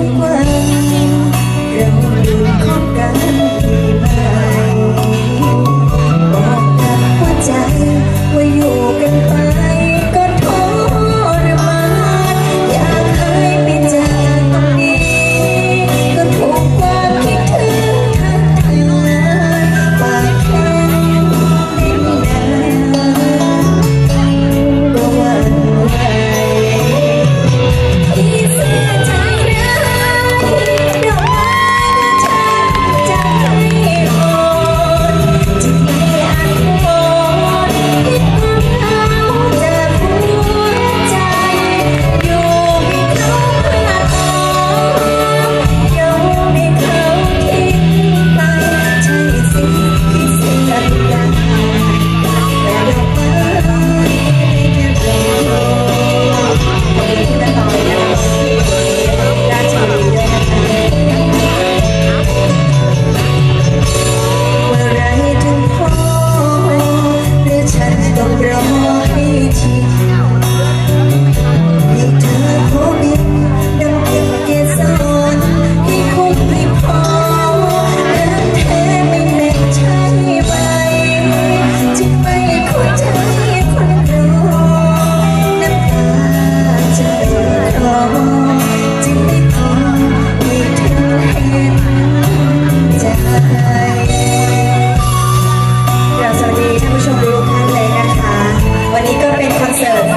Thank you. เดี๋ยวสวัสดีท่านผู้ชมทุกท่านเลยนะคะ วันนี้ก็เป็นคอนเสิร์ต